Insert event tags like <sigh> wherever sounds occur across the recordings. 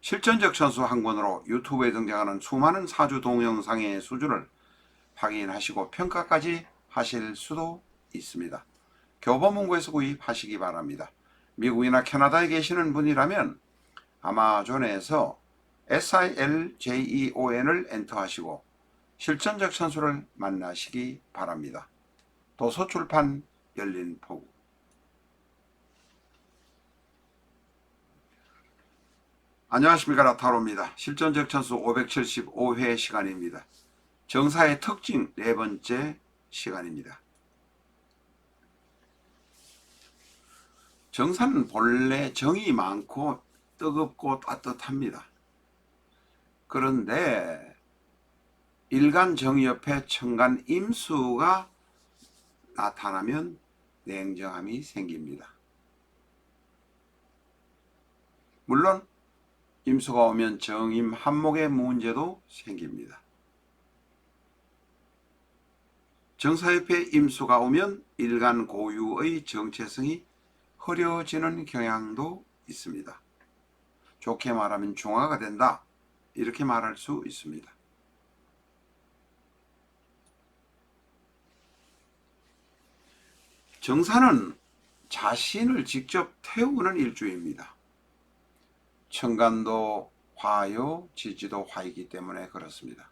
실전적 천수 한 권으로 유튜브에 등장하는 수많은 사주 동영상의 수준을 확인하시고 평가까지 하실 수도 있습니다. 교보문고에서 구입하시기 바랍니다. 미국이나 캐나다에 계시는 분이라면 아마존에서 SILJEON을 엔터하시고 실전적 천수를 만나시기 바랍니다. 도서출판 열린 포구 안녕하십니까 라타로입니다. 실전적 천수 575회 시간입니다. 정사의 특징 네 번째 시간입니다. 정사는 본래 정이 많고 뜨겁고 따뜻합니다. 그런데 일간 정 옆에 천간 임수가 나타나면 냉정함이 생깁니다. 물론 임수가 오면 정임 한목의 문제도 생깁니다. 정사 옆에 임수가 오면 일간 고유의 정체성이 흐려지는 경향도 있습니다. 좋게 말하면 중화가 된다. 이렇게 말할 수 있습니다. 정사는 자신을 직접 태우는 일주입니다. 천간도 화요, 지지도 화이기 때문에 그렇습니다.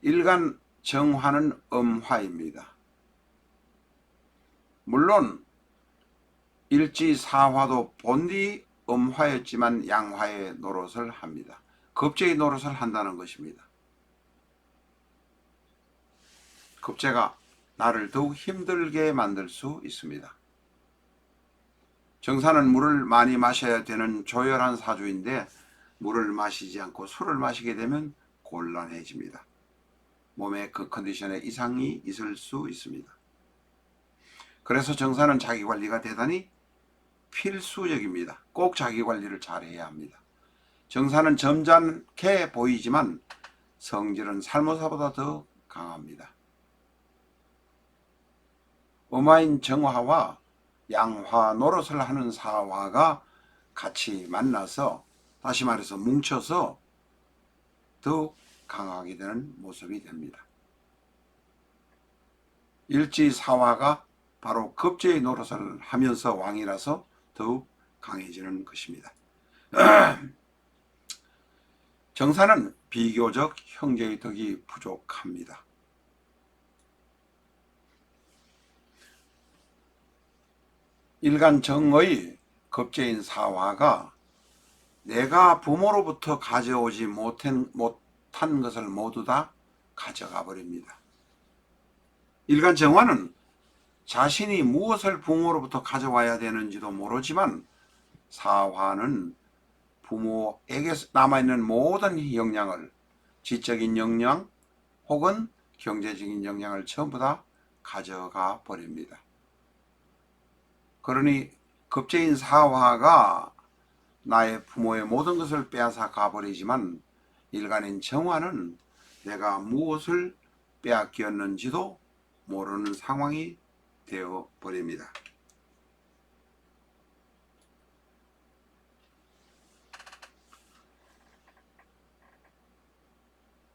일간 정화는 음화입니다. 물론 일지사화도 본디 음화였지만 양화의 노릇을 합니다. 급제의 노릇을 한다는 것입니다. 급제가 나를 더욱 힘들게 만들 수 있습니다. 정사는 물을 많이 마셔야 되는 조열한 사주인데 물을 마시지 않고 술을 마시게 되면 곤란해집니다. 몸의 그 컨디션에 이상이 있을 수 있습니다. 그래서 정사는 자기 관리가 대단히 필수적입니다. 꼭 자기 관리를 잘 해야 합니다. 정사는 점잖게 보이지만 성질은 살모사보다 더 강합니다. 음화인 정화와 양화 노릇을 하는 사화가 같이 만나서 다시 말해서 뭉쳐서 더욱 강하게 되는 모습이 됩니다. 일지사화가 바로 급제의 노릇을 하면서 왕이라서 더욱 강해지는 것입니다. <clears throat> 정사는 비교적 형제의 덕이 부족합니다. 일간 정의 급제인 사화가 내가 부모로부터 가져오지 못한, 못한 것을 모두 다 가져가 버립니다. 일간 정화는 자신이 무엇을 부모로부터 가져와야 되는지도 모르지만 사화는 부모에게 남아있는 모든 역량을 지적인 역량 혹은 경제적인 역량을 전부 다 가져가 버립니다. 그러니 급제인 사화가 나의 부모의 모든 것을 빼앗아 가버리지만 일간인 정화는 내가 무엇을 빼앗겼는지도 모르는 상황이 되어 버립니다.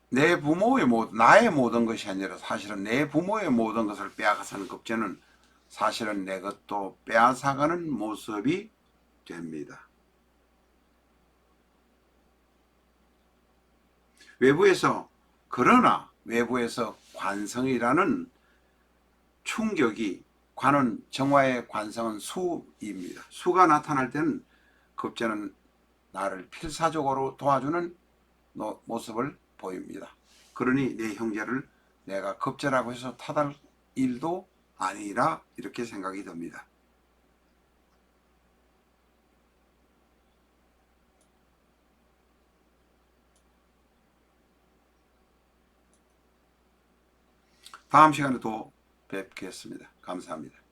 내 부모의 모 나의 모든 것이 아니라 사실은 내 부모의 모든 것을 빼앗아가는 급제는 사실은 내 것도 빼앗아가는 모습이 됩니다. 외부에서 그러나 외부에서 관성이라는 충격이 관은 정화의 관성은 수입니다. 수가 나타날 때는 급제는 나를 필사적으로 도와주는 모습을 보입니다. 그러니 내 형제를 내가 급제라고 해서 타달 일도 아니라 이렇게 생각이 듭니다. 다음 시간에 또 뵙겠습니다. 감사합니다.